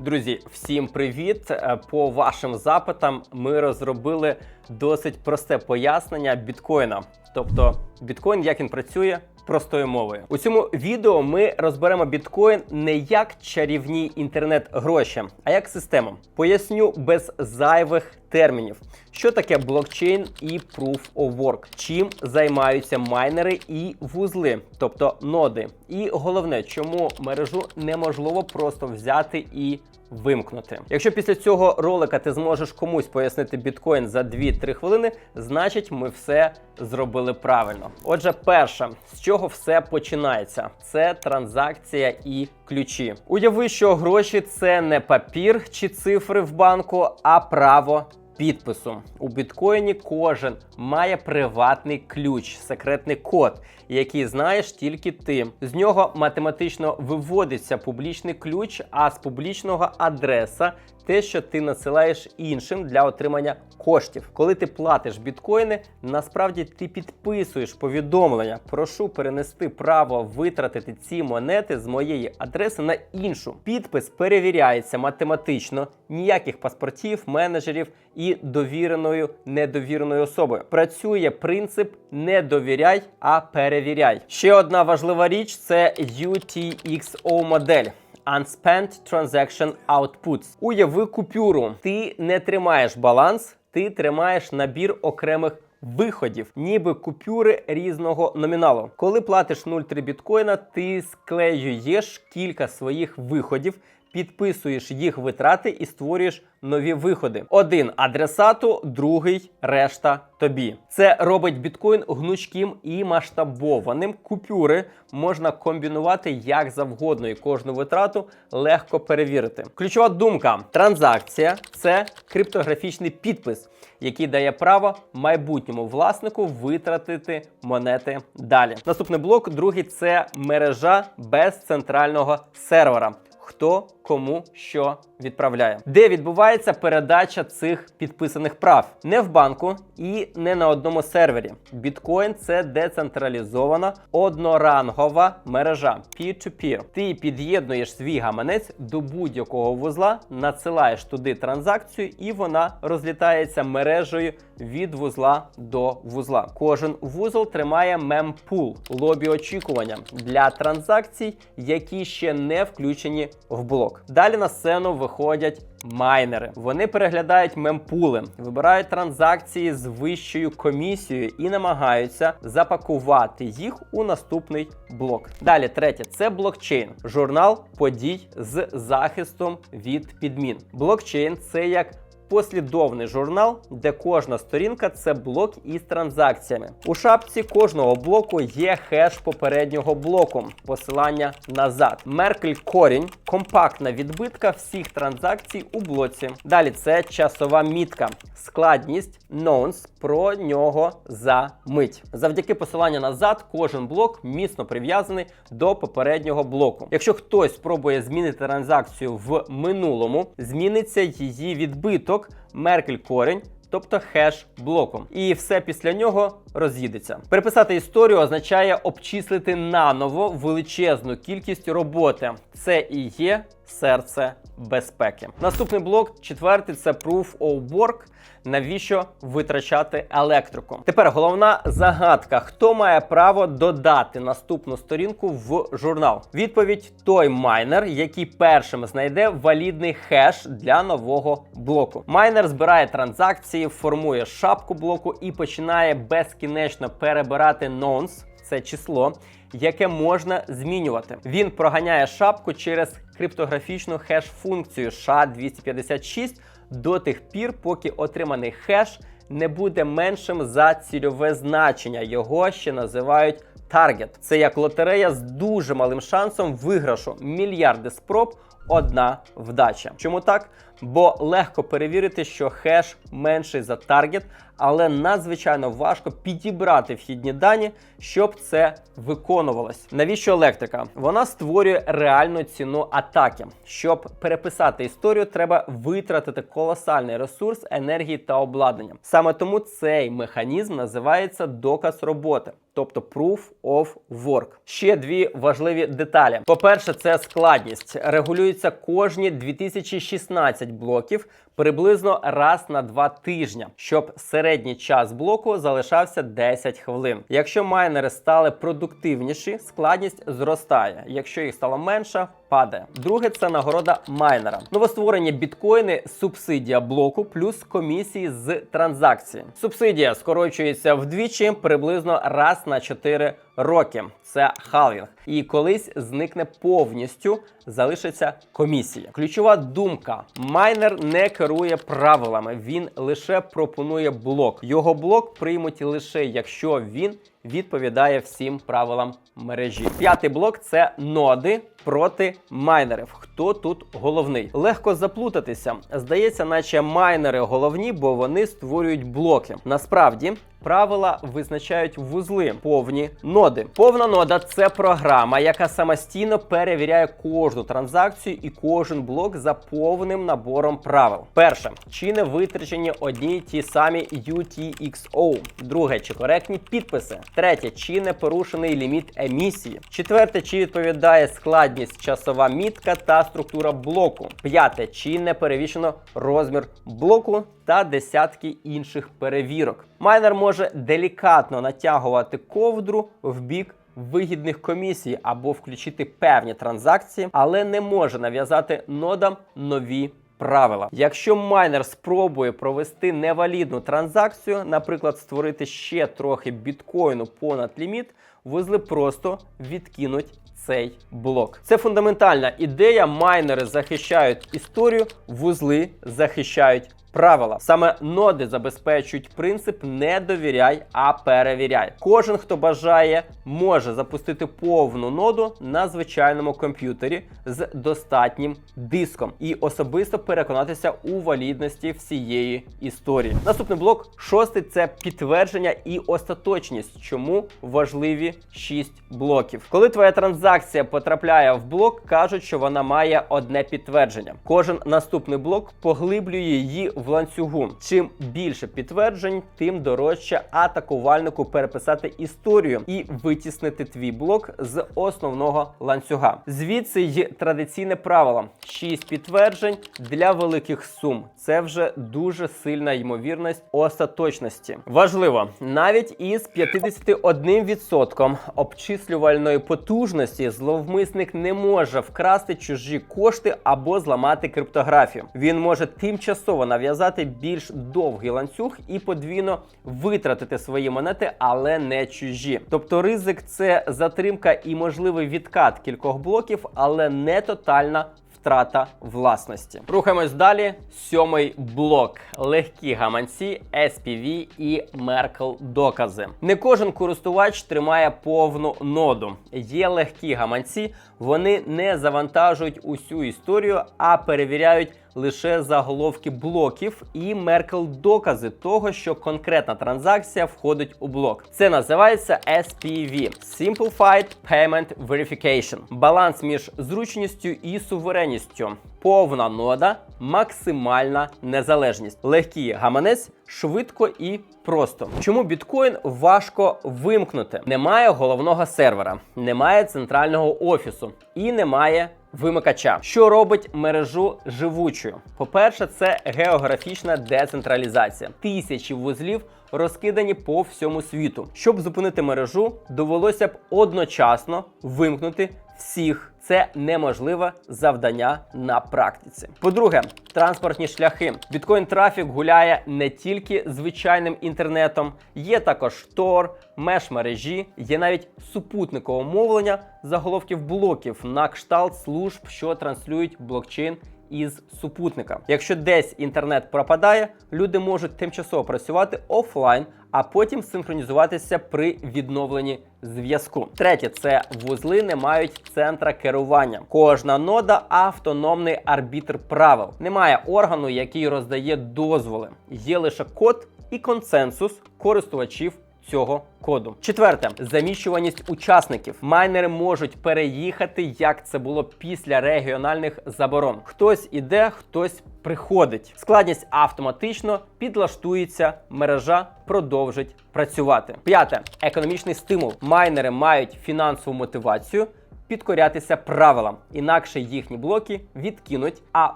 Друзі, всім привіт! Е, По вашим запитам ми розробили досить просте пояснення біткоїна. Тобто, біткоін, як він працює простою мовою. У цьому відео ми розберемо біткоін не як чарівні інтернет-гроші, а як систему. Поясню без зайвих термінів, що таке блокчейн і Proof of Work, чим займаються майнери і вузли, тобто ноди. І головне, чому мережу неможливо просто взяти і вимкнути. Якщо після цього ролика ти зможеш комусь пояснити біткоін за 2-3 хвилини, значить ми все зробили правильно. Отже, перше, з чого все починається, це транзакція і ключі. Уяви, що гроші це не папір чи цифри в банку, а право. Підпису у біткоїні кожен має приватний ключ, секретний код, який знаєш тільки ти. З нього математично виводиться публічний ключ, а з публічного адреса те, що ти насилаєш іншим для отримання коштів. Коли ти платиш біткоїни, насправді ти підписуєш повідомлення. Прошу перенести право витратити ці монети з моєї адреси на іншу. Підпис перевіряється математично, ніяких паспортів, менеджерів і довіреною недовіреною особою. Працює принцип не довіряй, а перевіряй. Ще одна важлива річ це UTXO модель. Unspent Transaction Outputs. Уяви купюру. Ти не тримаєш баланс, ти тримаєш набір окремих виходів, ніби купюри різного номіналу. Коли платиш 0,3 біткоїна, ти склеюєш кілька своїх виходів. Підписуєш їх витрати і створюєш нові виходи. Один адресату, другий решта тобі. Це робить біткоін гнучким і масштабованим. Купюри можна комбінувати як завгодно, і кожну витрату легко перевірити. Ключова думка: транзакція це криптографічний підпис, який дає право майбутньому власнику витратити монети далі. Наступний блок, другий це мережа без центрального сервера хто кому що відправляє, де відбувається передача цих підписаних прав, не в банку і не на одному сервері. Біткоін це децентралізована однорангова мережа Peer-to-peer. Ти під'єднуєш свій гаманець до будь-якого вузла, надсилаєш туди транзакцію, і вона розлітається мережею від вузла до вузла. Кожен вузол тримає мемпул лобі очікування для транзакцій, які ще не включені в блок. Далі на сцену виходять майнери. Вони переглядають мемпули, вибирають транзакції з вищою комісією і намагаються запакувати їх у наступний блок. Далі, третє це блокчейн, журнал подій з захистом від підмін. Блокчейн це як послідовний журнал, де кожна сторінка це блок із транзакціями. У шапці кожного блоку є хеш попереднього блоку, посилання назад. Меркль корінь, компактна відбитка всіх транзакцій у блоці. Далі це часова мітка, складність nonce про нього за мить. Завдяки посиланню назад, кожен блок міцно прив'язаний до попереднього блоку. Якщо хтось спробує змінити транзакцію в минулому, зміниться її відбиток. Меркель корінь. Тобто хеш блоком, і все після нього роз'їдеться. Переписати історію означає обчислити наново величезну кількість роботи. Це і є серце безпеки. Наступний блок, четвертий це Proof of Work. Навіщо витрачати електрику? Тепер головна загадка: хто має право додати наступну сторінку в журнал? Відповідь: той майнер, який першим знайде валідний хеш для нового блоку. Майнер збирає транзакції, формує шапку блоку і починає безкінечно перебирати нонс, це число. Яке можна змінювати. Він проганяє шапку через криптографічну хеш-функцію SHA-256 до тих пір, поки отриманий хеш не буде меншим за цільове значення. Його ще називають таргет. Це як лотерея з дуже малим шансом виграшу мільярди спроб. Одна вдача. Чому так? Бо легко перевірити, що хеш менший за таргет, але надзвичайно важко підібрати вхідні дані, щоб це виконувалось. Навіщо електрика? Вона створює реальну ціну атаки. Щоб переписати історію, треба витратити колосальний ресурс енергії та обладнання. Саме тому цей механізм називається доказ роботи. тобто Proof of Work. Ще дві важливі деталі. По-перше, це складність. Регулюється кожні 2016 блоків приблизно раз на два тижні, щоб середній час блоку залишався 10 хвилин. Якщо майнери стали продуктивніші, складність зростає. Якщо їх стало менше, падає. Друге це нагорода майнера. Новостворені біткоїни субсидія блоку плюс комісії з транзакції. Субсидія скорочується вдвічі приблизно раз на 4 роки. Це халвінг. І колись зникне повністю, залишиться комісія. Ключова думка: майнер не керує правилами, він лише пропонує блок. Його блок приймуть лише якщо він відповідає всім правилам мережі. П'ятий блок це ноди проти майнерів. Хто тут головний? Легко заплутатися. Здається, наче майнери головні, бо вони створюють блоки. Насправді. Правила визначають вузли повні ноди. Повна нода це програма, яка самостійно перевіряє кожну транзакцію і кожен блок за повним набором правил. Перше, чи не витрачені одні й ті самі UTXO. Друге, чи коректні підписи. Третє, чи не порушений ліміт емісії. Четверте, чи відповідає складність часова мітка та структура блоку. П'яте, чи не перевішено розмір блоку та десятки інших перевірок. Майнер може делікатно натягувати ковдру в бік вигідних комісій або включити певні транзакції, але не може нав'язати нодам нові. Правила, якщо майнер спробує провести невалідну транзакцію, наприклад, створити ще трохи біткоїну понад ліміт, вузли просто відкинуть цей блок. Це фундаментальна ідея. Майнери захищають історію, вузли захищають правила. Саме ноди забезпечують принцип не довіряй, а перевіряй. Кожен, хто бажає, може запустити повну ноду на звичайному комп'ютері з достатнім диском і особисто переконатися у валідності всієї історії. Наступний блок шостий це підтвердження і остаточність, чому важливі 6 блоків. Коли твоя транзакція потрапляє в блок, кажуть, що вона має одне підтвердження. Кожен наступний блок поглиблює її в ланцюгу. Чим більше підтверджень, тим дорожче атакувальнику переписати історію і витіснити твій блок з основного ланцюга. Звідси й традиційне правило: 6 підтверджень для великих сум. Це вже дуже сильна ймовірність остаточності. Важливо, навіть із 51% обчислювальної потужності зловмисник не може вкрасти чужі кошти або зламати криптографію. Він може тимчасово нав'язати більш довгий ланцюг і подвійно витратити свої монети, але не чужі. Тобто ризик це затримка і можливий відкат кількох блоків, але не тотальна втрата власності. Рухаємось далі. Сьомий блок: легкі гаманці, SPV і Merkle докази. Не кожен користувач тримає повну ноду. Є легкі гаманці, вони не завантажують усю історію, а перевіряють. Лише заголовки блоків і Меркл докази того, що конкретна транзакція входить у блок. Це називається SPV – Simplified Payment Verification. Баланс між зручністю і суверенністю. Повна нода, максимальна незалежність. Легкий гаманець швидко і просто. Чому біткоін важко вимкнути? Немає головного сервера, немає центрального офісу і немає вимикача, що робить мережу живучою. По-перше, це географічна децентралізація. Тисячі вузлів розкидані по всьому світу. Щоб зупинити мережу, довелося б одночасно вимкнути всіх. Це неможливе завдання на практиці. По-друге, транспортні шляхи. Біткоін трафік гуляє не тільки звичайним інтернетом, є також Тор, меж мережі, є навіть супутникове мовлення заголовків блоків на кшталт служб, що транслюють блокчейн із супутника. Якщо десь інтернет пропадає, люди можуть тимчасово працювати офлайн, а потім синхронізуватися при відновленні зв'язку. Третє це вузли не мають центра керування. Кожна нода автономний арбітр правил. Немає органу, який роздає дозволи. Є лише код і консенсус користувачів цього коду. Четверте заміщуваність учасників. Майнери можуть переїхати, як це було після регіональних заборон. Хтось іде, хтось приходить. Складність автоматично підлаштується, мережа продовжить працювати. П'яте економічний стимул. Майнери мають фінансову мотивацію. Підкорятися правилам, інакше їхні блоки відкинуть, а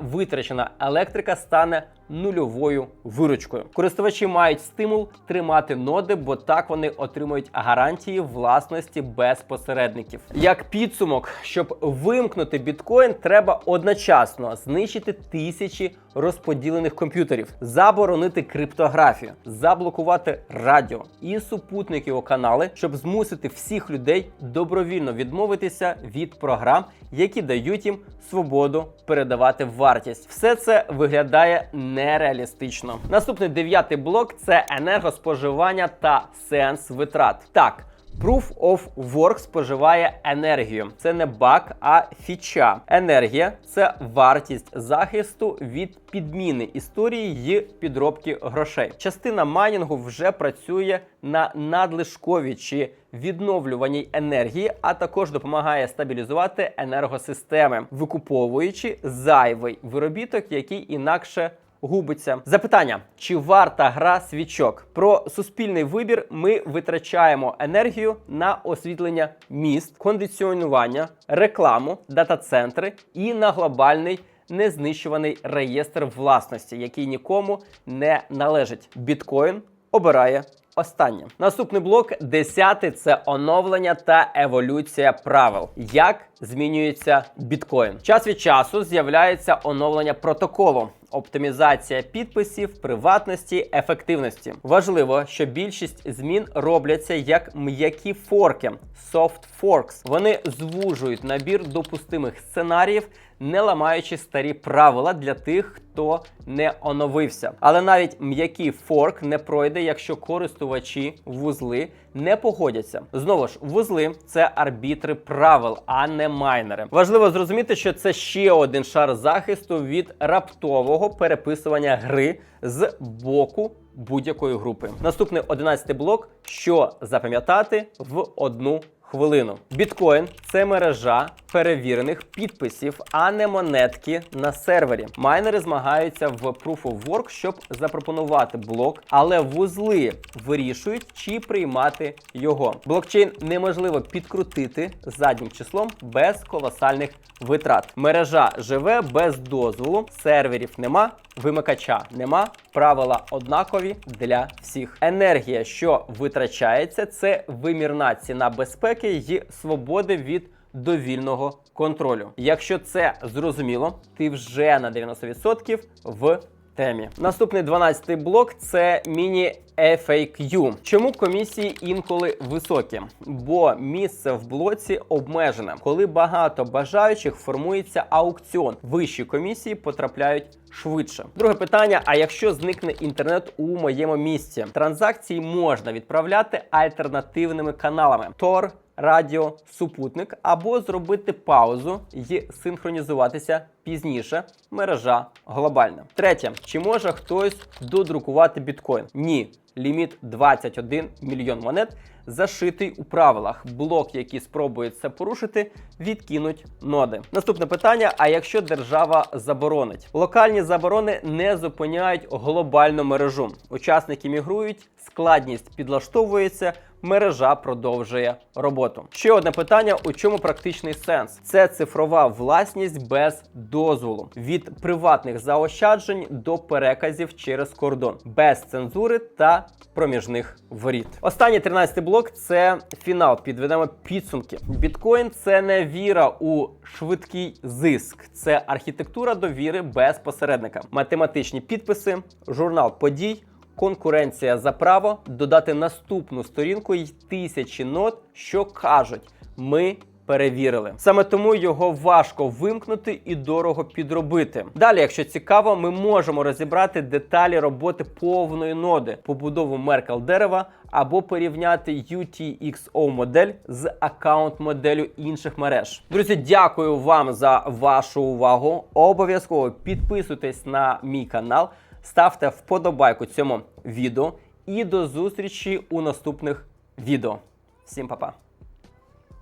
витрачена електрика стане нульовою виручкою. Користувачі мають стимул тримати ноди, бо так вони отримують гарантії власності без посередників. Як підсумок, щоб вимкнути біткоін, треба одночасно знищити тисячі розподілених комп'ютерів, заборонити криптографію, заблокувати радіо і супутникові канали, щоб змусити всіх людей добровільно відмовитися від програм, які дають їм свободу передавати вартість. Все це виглядає нереалістично. Наступний дев'ятий блок це енергоспоживання та сенс витрат. Так. Proof of Work споживає енергію. Це не баг, а фіча. Енергія це вартість захисту від підміни історії й підробки грошей. Частина майнінгу вже працює на надлишковій чи відновлюваній енергії, а також допомагає стабілізувати енергосистеми, викуповуючи зайвий виробіток, який інакше губиться. Запитання: чи варта гра свічок? Про суспільний вибір ми витрачаємо енергію на освітлення міст, кондиціонування, рекламу, дата-центри і на глобальний. Незнищуваний реєстр власності, який нікому не належить. Біткоін обирає останнє. Наступний блок десятий це оновлення та еволюція правил. Як змінюється біткоін? Час від часу з'являється оновлення протоколу. Оптимізація підписів, приватності, ефективності. Важливо, що більшість змін робляться як м'які форки soft forks. Вони звужують набір допустимих сценаріїв, не ламаючи старі правила для тих, хто не оновився. Але навіть м'який форк не пройде, якщо користувачі вузли не погодяться. Знову ж, вузли це арбітри правил, а не майнери. Важливо зрозуміти, що це ще один шар захисту від раптового переписування гри з боку будь-якої групи. Наступний 11 блок: що запам'ятати в одну хвилину. Біткоін це мережа перевірених підписів, а не монетки на сервері. Майнери змагаються в Proof of Work, щоб запропонувати блок, але вузли вирішують, чи приймати його. Блокчейн неможливо підкрутити заднім числом без колосальних витрат. Мережа живе без дозволу, серверів нема, вимикача нема. Правила однакові для всіх. Енергія, що витрачається, це вимірна ціна безпеки і свободи від довільного контролю. Якщо це зрозуміло, ти вже на 90% в темі. Наступний 12 блок це міні FAQ. Чому комісії інколи високі? Бо місце в блоці обмежене. Коли багато бажаючих формується аукціон, вищі комісії потрапляють швидше. Друге питання: а якщо зникне інтернет у моєму місці? Транзакції можна відправляти альтернативними каналами. Tor, радіо, супутник або зробити паузу і синхронізуватися пізніше. Мережа глобальна. Третє, чи може хтось додрукувати біткоін? Ні. Ліміт 21 мільйон монет зашитий у правилах. Блок, який спробує це порушити, відкинуть ноди. Наступне питання: а якщо держава заборонить? Локальні заборони не зупиняють глобальну мережу. Учасники мігрують, складність підлаштовується. Мережа продовжує роботу. Ще одне питання: у чому практичний сенс? Це цифрова власність без дозволу від приватних заощаджень до переказів через кордон, без цензури та проміжних воріт. Останній 13 блок це фінал. Підведемо підсумки. Біткоін це не віра у швидкий зиск, це архітектура довіри без посередника, математичні підписи, журнал подій конкуренція за право додати наступну сторінку й тисячі нот, що кажуть, ми. Перевірили саме тому його важко вимкнути і дорого підробити. Далі, якщо цікаво, ми можемо розібрати деталі роботи повної ноди, побудову меркел дерева або порівняти UTXO модель з аккаунт моделлю інших мереж. Друзі, дякую вам за вашу увагу. Обов'язково підписуйтесь на мій канал ставте вподобайку цьому відео і до зустрічі у наступних відео. Всім па-па!